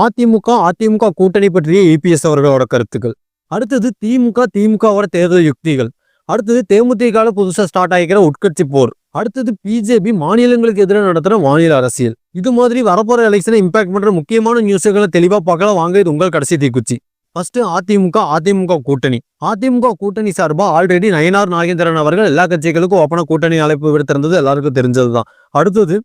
அதிமுக அதிமுக கூட்டணி பற்றிய இபிஎஸ் அவர்களோட கருத்துக்கள். அடுத்தது திமுக திமுகவோட தேர்தல் யுக்திகள். அடுத்தது தேமுதிகால புதுசா ஸ்டார்ட் ஆகிக்கிற உட்கட்சி போர். அடுத்தது பிஜேபி மாநிலங்களுக்கு எதிராக நடத்துற மாநில அரசியல். இது மாதிரி வரப்போற எலெக்ஷனை இம்பாக்ட் பண்ற முக்கியமான நியூஸுகளை தெளிவா பார்க்கலாம். வாங்க இது உங்கள் கடைசி தீக்குச்சி. ஃபர்ஸ்ட் அதிமுக அதிமுக கூட்டணி. அதிமுக கூட்டணி சார்பா ஆல்ரெடி நயனார் நாகேந்திரன் அவர்கள் எல்லா கட்சிகளுக்கும் ஓப்பனாக கூட்டணி அழைப்பு விடுத்திருந்தது. எல்லாருக்கும் தெரிஞ்சதுதான். அடுத்தது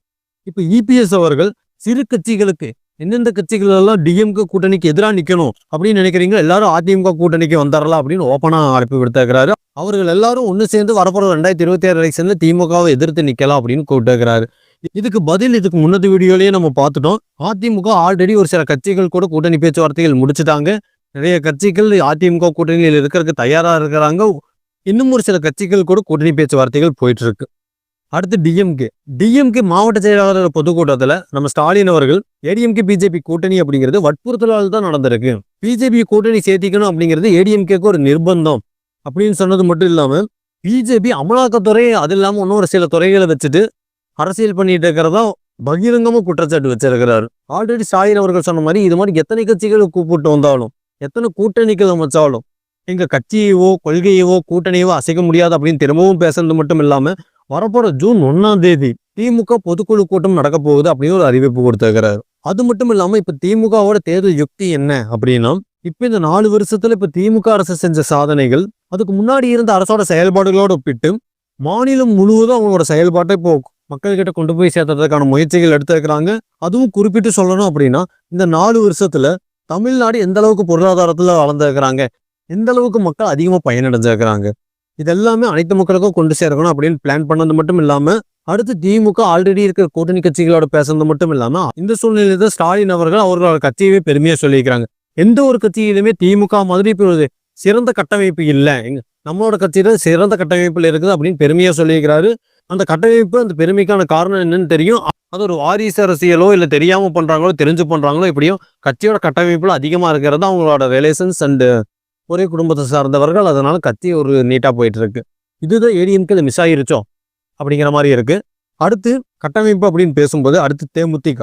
இப்போ இபிஎஸ் அவர்கள் சிறு கட்சிகளுக்கு எந்தெந்த கட்சிகள் எல்லாம் டிஎம்கே கூட்டணிக்கு எதிராக நிற்கணும் அப்படின்னு நினைக்கிறீங்க எல்லாரும் அதிமுக கூட்டணிக்கு வந்துடலாம் அப்படின்னு ஓப்பனாக அழைப்பு விடுத்திருக்கிறாரு. அவர்கள் எல்லாரும் ஒன்று சேர்ந்து வரப்போகிற ரெண்டாயிரத்தி இருபத்தி ஆறு எலெக்ஷனில் திமுகவை எதிர்த்து நிற்கலாம் அப்படின்னு கூப்பிட்டுருக்கிறாரு. இதுக்கு பதில் இதுக்கு முன்னது வீடியோலயே நம்ம பார்த்துட்டோம். அதிமுக ஆல்ரெடி ஒரு சில கட்சிகள் கூட கூட்டணி பேச்சுவார்த்தைகள் முடிச்சுட்டாங்க. நிறைய கட்சிகள் அதிமுக கூட்டணியில் இருக்கிறதுக்கு தயாராக இருக்கிறாங்க. இன்னும் ஒரு சில கட்சிகள் கூட கூட்டணி பேச்சுவார்த்தைகள் போயிட்டு இருக்கு. அடுத்து டிஎம்கே டிஎம்கே மாவட்ட செயலாளர் பொதுக்கூட்டத்தில் நம்ம ஸ்டாலின் அவர்கள் ஏடிஎம்கே பிஜேபி கூட்டணி அப்படிங்கிறது வற்புறுத்தலால் தான் நடந்திருக்கு. பிஜேபி கூட்டணி சேர்த்திக்கணும் அப்படிங்கிறது ஏடிஎம்கேக்கு ஒரு நிர்பந்தம் அப்படின்னு சொன்னது மட்டும் இல்லாமல் பிஜேபி அமலாக்கத்துறை அது இல்லாமல் இன்னும் ஒரு சில துறைகளை வச்சுட்டு அரசியல் பண்ணிட்டு இருக்கிறதா பகிரங்கமாக குற்றச்சாட்டு வச்சிருக்கிறார். ஆல்ரெடி ஸ்டாலின் அவர்கள் சொன்ன மாதிரி இது மாதிரி எத்தனை கட்சிகளை கூப்பிட்டு வந்தாலும் எத்தனை கூட்டணிகள் அமைச்சாலும் எங்கள் கட்சியவோ கொள்கையவோ கூட்டணியவோ அசைக்க முடியாது அப்படின்னு திரும்பவும் பேசுறது மட்டும் இல்லாமல் வரப்போற ஜூன் ஒன்னாம் தேதி திமுக பொதுக்குழு கூட்டம் நடக்க போகுது அப்படின்னு ஒரு அறிவிப்பு கொடுத்திருக்கிறார். அது மட்டும் இல்லாம இப்ப திமுகவோட தேர்தல் யுக்தி என்ன அப்படின்னா இப்ப இந்த நாலு வருஷத்துல இப்ப திமுக அரசு செஞ்ச சாதனைகள் அதுக்கு முன்னாடி இருந்த அரசோட செயல்பாடுகளோட ஒப்பிட்டு மாநிலம் முழுவதும் அவங்களோட செயல்பாட்டை இப்போ மக்கள்கிட்ட கொண்டு போய் சேர்த்ததுக்கான முயற்சிகள் எடுத்திருக்கிறாங்க. அதுவும் குறிப்பிட்டு சொல்லணும் அப்படின்னா இந்த நாலு வருஷத்துல தமிழ்நாடு எந்த அளவுக்கு பொருளாதாரத்துல வளர்ந்துருக்கிறாங்க எந்த அளவுக்கு மக்கள் அதிகமா பயனடைஞ்சிருக்கிறாங்க இதெல்லாமே அனைத்து மக்களுக்கும் கொண்டு சேர்க்கணும் அப்படின்னு பிளான் பண்ணது மட்டும் இல்லாம அடுத்து திமுக ஆல்ரெடி இருக்கிற கூட்டணி கட்சிகளோட பேசுறது மட்டும் இல்லாம இந்த சூழ்நிலையில தான் ஸ்டாலின் அவர்கள் அவர்களோட கட்சியவே பெருமையா சொல்லியிருக்கிறாங்க. எந்த ஒரு கட்சியிலுமே திமுக மாதிரி இப்போ ஒரு சிறந்த கட்டமைப்பு இல்லை. நம்மளோட கட்சியில சிறந்த கட்டமைப்புல இருக்குது அப்படின்னு பெருமையா சொல்லியிருக்கிறாரு. அந்த கட்டமைப்பு அந்த பெருமைக்கான காரணம் என்னன்னு தெரியும். அது ஒரு வாரிசு அரசியலோ இல்லை தெரியாம பண்றாங்களோ தெரிஞ்சு பண்றாங்களோ இப்படியும் கட்சியோட கட்டமைப்புல அதிகமா இருக்கிறது அவங்களோட ரிலேஷன்ஸ் அண்ட் ஒரே குடும்பத்தை சார்ந்தவர்கள் அதனால் கட்சி ஒரு நீட்டாக போயிட்டு இருக்கு இதுதான் அது மிஸ் ஆகிருச்சோம் அப்படிங்கிற மாதிரி இருக்குது அடுத்து கட்டமைப்பு அப்படின்னு பேசும்போது அடுத்து தேமுதிக.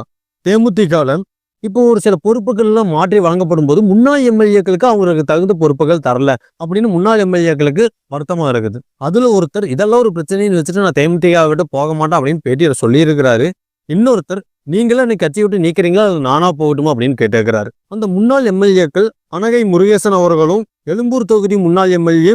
தேமுதிகவில் இப்போ ஒரு சில பொறுப்புகள்லாம் மாற்றி வழங்கப்படும் போது முன்னாள் எம்எல்ஏக்களுக்கு அவங்களுக்கு தகுந்த பொறுப்புகள் தரல அப்படின்னு முன்னாள் எம்எல்ஏக்களுக்கு வருத்தமாக இருக்குது. அதில் ஒருத்தர் இதெல்லாம் ஒரு பிரச்சனைன்னு வச்சுட்டு நான் தேமுதிக விட்டு போக மாட்டேன் அப்படின்னு பேட்டியில் சொல்லியிருக்கிறாரு. இன்னொருத்தர் நீங்களே இன்னைக்கு கட்சியை விட்டு நீக்கிறீங்களா? அது நானா போகட்டுமா? அப்படின்னு கேட்டிருக்கிறாரு. அந்த முன்னாள் எம்எல்ஏக்கள் அனகை முருகேசன் அவர்களும் எழும்பூர் தொகுதி முன்னாள் எம்எல்ஏ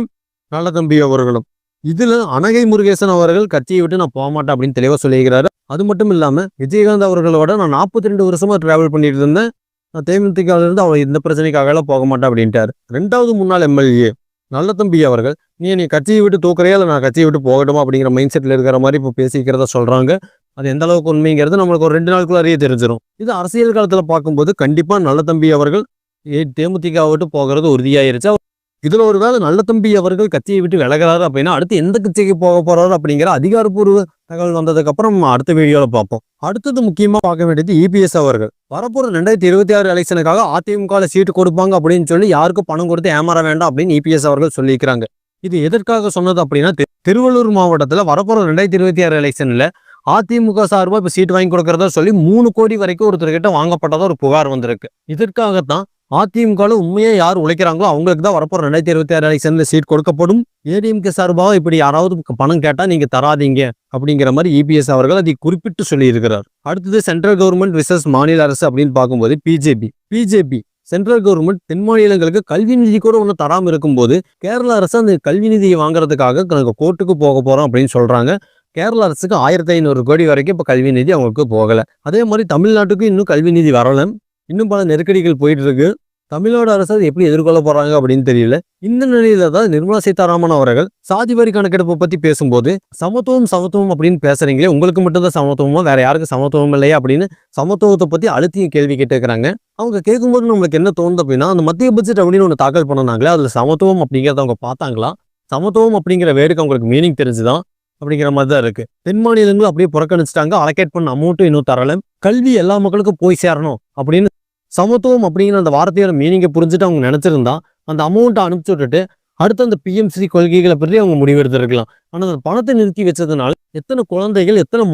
நல்லதம்பி அவர்களும். இதில் அனகை முருகேசன் அவர்கள் கட்சியை விட்டு நான் போக மாட்டேன் அப்படின்னு தெளிவாக சொல்லியிருக்கிறாரு. அது மட்டும் இல்லாமல் விஜயகாந்த் அவர்களோட நான் நாற்பத்தி ரெண்டு வருஷமாக டிராவல் பண்ணிட்டு இருந்தேன். நான் தேமுதிகாவிலிருந்து அவர் இந்த பிரச்சனைக்காகலாம் போக மாட்டேன் அப்படின்ட்டாரு. ரெண்டாவது முன்னாள் எம்எல்ஏ நல்ல தம்பி அவர்கள் நீ நீ கட்சியை விட்டு தூக்குறையா? இல்லை நான் கட்சியை விட்டு போகட்டுமா? அப்படிங்கிற மைண்ட் செட்டில் இருக்கிற மாதிரி இப்போ பேசிக்கிறத சொல்கிறாங்க அது எந்த அளவுக்கு உண்மைங்கிறது நம்மளுக்கு ஒரு ரெண்டு நாளுக்குள்ள அறிய தெரிஞ்சிடும் இது அரசியல் காலத்தில் பார்க்கும்போது கண்டிப்பாக நல்ல தம்பி அவர்கள் தேமுதிக விட்டு போகிறது உறுதியாயிருச்சு. இதுல ஒரு வேளை நல்ல தம்பி அவர்கள் கட்சியை விட்டு விலகிறாரு அப்படின்னா அடுத்து எந்த கட்சிக்கு போக போறாரு அப்படிங்கிற அதிகாரப்பூர்வ தகவல் வந்ததுக்கு அப்புறம் நம்ம அடுத்த வீடியோல பார்ப்போம். அடுத்தது முக்கியமா பார்க்க வேண்டியது இபிஎஸ் அவர்கள். வரப்போற ரெண்டாயிரத்தி இருபத்தி ஆறு எலெக்ஷனுக்காக அதிமுக சீட்டு கொடுப்பாங்க அப்படின்னு சொல்லி யாருக்கும் பணம் கொடுத்து ஏமாற வேண்டாம் அப்படின்னு இபிஎஸ் அவர்கள் சொல்லியிருக்கிறாங்க. இது எதற்காக சொன்னது அப்படின்னா திருவள்ளூர் மாவட்டத்துல வரப்போற ரெண்டாயிரத்தி இருபத்தி ஆறு எலெக்ஷன்ல அதிமுக சார்பா இப்ப சீட் வாங்கி கொடுக்கறதா சொல்லி மூணு கோடி வரைக்கும் ஒருத்தர்கிட்ட வாங்கப்பட்டதா ஒரு புகார் வந்திருக்கு. இதற்காகத்தான் அதிமுகவில் உண்மையாக யார் உழைக்கிறாங்களோ அவங்களுக்கு தான் வரப்போகிற ரெண்டாயிரத்தி இருபத்தி ஆறு எலெக்ஷனில் சீட் கொடுக்கப்படும். ஏடிஎம்கே சார்பாக இப்படி யாராவது பணம் கேட்டால் நீங்கள் தராதீங்க அப்படிங்கிற மாதிரி இபிஎஸ் அவர்கள் அதை குறிப்பிட்டு சொல்லியிருக்கிறார். அடுத்தது சென்ட்ரல் கவர்மெண்ட் விசஸ் மாநில அரசு அப்படின்னு பார்க்கும்போது பிஜேபி பிஜேபி சென்ட்ரல் கவர்மெண்ட் தென் மாநிலங்களுக்கு கல்வி நிதி கூட ஒன்றும் தராமல் இருக்கும்போது கேரள அரசு அந்த கல்வி நிதியை வாங்குறதுக்காக நாங்கள் கோர்ட்டுக்கு போக போகிறோம் அப்படின்னு சொல்கிறாங்க கேரள அரசுக்கு ஆயிரத்தி ஐநூறு கோடி வரைக்கும் இப்போ கல்வி நிதி அவங்களுக்கு போகலை. அதே மாதிரி தமிழ்நாட்டுக்கும் இன்னும் கல்வி நிதி வரலை. இன்னும் பல நெருக்கடிகள் போயிட்டு இருக்கு தமிழ்நாடு அரசு அதை எப்படி எதிர்கொள்ள போறாங்க அப்படின்னு தெரியல. இந்த நிலையில தான் நிர்மலா சீதாராமன் அவர்கள் சாதி வரி கணக்கெடுப்பை பத்தி பேசும்போது சமத்துவம் சமத்துவம் அப்படின்னு பேசுறீங்களே உங்களுக்கு மட்டும்தான் சமத்துவமா வேற யாருக்கும் சமத்துவம் இல்லையா அப்படின்னு சமத்துவத்தை பத்தி அழுத்தியும் கேள்வி கேட்டுக்கிறாங்க அவங்க கேட்கும்போது நம்மளுக்கு என்ன தோணுது அப்படின்னா அந்த மத்திய பட்ஜெட் அப்படின்னு ஒன்று தாக்கல் பண்ணாங்களே அதுல சமத்துவம் அப்படிங்கிறத அவங்க பார்த்தாங்களா? சமத்துவம் அப்படிங்கிற வேடுக்கு அவங்களுக்கு மீனிங் தெரிஞ்சுதான் அப்படிங்கிற மாதிரி தான் இருக்கு. தென் மாநிலங்களும் அப்படியே புறக்கணிச்சிட்டாங்க. அலோகேட் பண்ண அமௌண்ட்டும் இன்னும் தரல. கல்வி எல்லா மக்களுக்கும் போய் சேரணும் அப்படின்னு சமத்துவம் அப்படிங்கிற அந்த வார்த்தையோட மீனிங்கை புரிஞ்சுட்டு அவங்க நினைச்சிருந்தா அந்த அமௌண்ட்டை அனுப்பிச்சு விட்டுட்டு அடுத்து அந்த பிஎம்சி கொள்கைகளை பற்றி அவங்க முடிவெடுத்திருக்கலாம். ஆனால் அந்த பணத்தை நிறுத்தி வச்சதுனால எத்தனை குழந்தைகள் எத்தனை